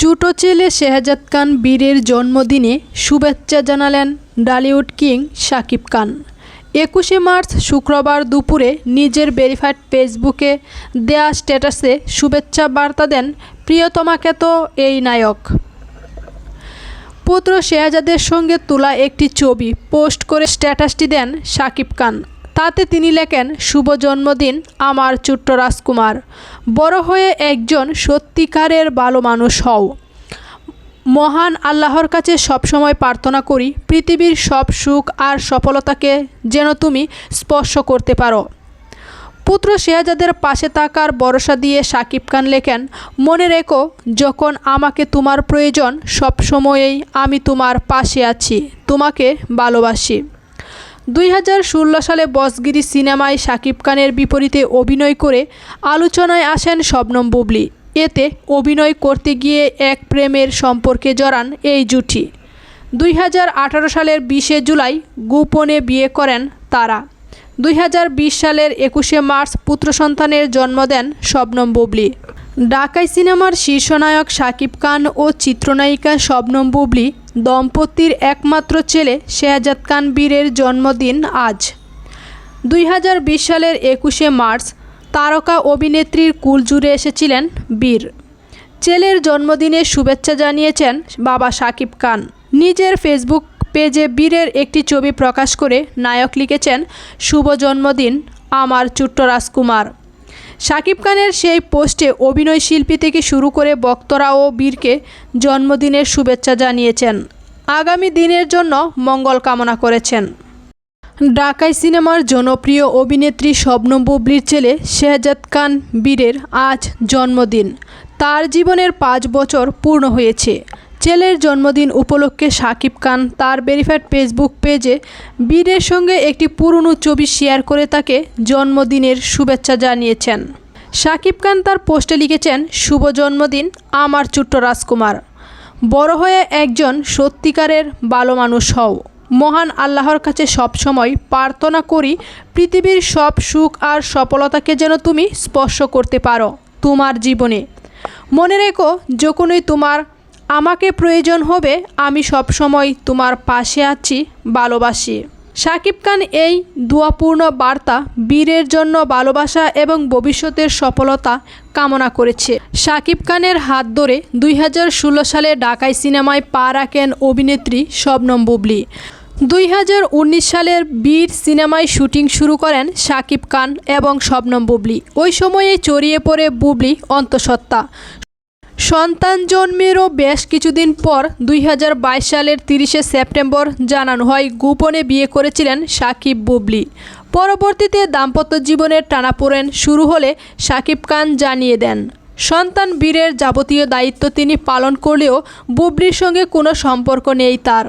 ছোট ছেলে শেহজাদ খান বীরের জন্মদিনে শুভেচ্ছা জানালেন ডালিউড কিং শাকিব খান। একুশে মার্চ শুক্রবার দুপুরে নিজের ভেরিফাইড ফেসবুকে দেয়া স্ট্যাটাসে শুভেচ্ছা বার্তা দেন প্রিয়তমাকে তো এই নায়ক। পুত্র শেহজাদের সঙ্গে তোলা একটি ছবি পোস্ট করে স্ট্যাটাসটি দেন শাকিব খান। তাতে তিনি লেখেন, শুভ জন্মদিন আমার ছোট্ট রাজকুমার। বড় হয়ে একজন সত্যিকারের ভালো মানুষ হও। মহান আল্লাহর কাছে সবসময় প্রার্থনা করি, পৃথিবীর সব সুখ আর সফলতাকে যেন তুমি স্পর্শ করতে পারো। পুত্র শেহজাদের পাশে থাকার ভরসা দিয়ে সাকিব খান লেখেন, মনে রেখো, যখন আমাকে তোমার প্রয়োজন সব সময়েই আমি তোমার পাশে আছি, তোমাকে ভালোবাসি। দুই হাজার ষোলো সালে বসগিরি সিনেমায় সাকিব খানের বিপরীতে অভিনয় করে আলোচনায় আসেন শবনম বুবলি। এতে অভিনয় করতে গিয়ে এক প্রেমের সম্পর্কে জড়ান এই জুটি। দুই হাজার আঠারো সালের বিশে জুলাই গোপনে বিয়ে করেন তারা। দুই হাজার বিশ সালের একুশে মার্চ পুত্র সন্তানের জন্ম দেন শবনম বুবলি। ঢাকাই সিনেমার শীর্ষনায়ক শাকিব খান ও চিত্রনায়িকা শবনম বুবলি দম্পতির একমাত্র ছেলে শেহজাদ খান বীরের জন্মদিন আজ। দুই হাজার বিশ সালের একুশে মার্চ তারকা অভিনেত্রীর কুল জুড়ে এসেছিলেন বীর। ছেলের জন্মদিনে শুভেচ্ছা জানিয়েছেন বাবা শাকিব খান। নিজের ফেসবুক পেজে বীরের একটি ছবি প্রকাশ করে নায়ক লিখেছেন, শুভ জন্মদিন, আমার ছোট্ট রাজকুমার। শাকিব খানের সেই পোস্টে অভিনয় শিল্পী থেকে শুরু করে বক্তরাও বীরকে জন্মদিনের শুভেচ্ছা জানিয়েছেন। আগামী দিনের জন্য মঙ্গল কামনা করেছেন। ঢাকাই সিনেমার জনপ্রিয় অভিনেত্রী শবনম বুবলির ছেলে শেহজাদ খান বীরের আজ জন্মদিন। তার জীবনের পাঁচ বছর পূর্ণ হয়েছে। ছেলের জন্মদিন উপলক্ষে শাকিব খান তার ভেরিফাইড ফেসবুক পেজে বীরের সঙ্গে একটি পুরনো ছবি শেয়ার করে তাকে জন্মদিনের শুভেচ্ছা জানিয়েছেন। শাকিব খান তার পোস্টে লিখেছেন, শুভ জন্মদিন আমার ছোট্ট রাজকুমার। বড় হয়ে একজন সত্যিকারের ভালো মানুষ হও। মহান আল্লাহর কাছে সবসময় প্রার্থনা করি পৃথিবীর সব সুখ আর সফলতাকে যেন তুমি স্পর্শ করতে পারো তোমার জীবনে। মনে রেখো, যখনই তোমার আমাকে প্রয়োজন হবে, আমি সবসময় তোমার পাশে আছি, ভালোবাসি। শাকিব খান এই দুয়াপূর্ণ বার্তা বীরের জন্য ভালোবাসা এবং ভবিষ্যতের সফলতা কামনা করেছে। শাকিব খানের হাত ধরে দুই হাজার ষোলো সালে ঢাকাই সিনেমায় পা রাখেন অভিনেত্রী শবনম বুবলি। দুই হাজার উনিশ সালের বীর সিনেমায় শুটিং শুরু করেন শাকিব খান এবং শবনম বুবলি। ওই সময়ে চড়িয়ে পড়ে বুবলি অন্তঃসত্ত্বা। সন্তান জন্মেরও বেশ কিছুদিন পর দুই হাজার বাইশ সালের তিরিশে সেপ্টেম্বর জানানো হয়, গোপনে বিয়ে করেছিলেন সাকিব বুবলি। পরবর্তীতে দাম্পত্য জীবনের টানাপোড়েন শুরু হলে সাকিব খান জানিয়ে দেন, সন্তান বীরের যাবতীয় দায়িত্ব তিনি পালন করলেও বুবলির সঙ্গে কোনো সম্পর্ক নেই তার।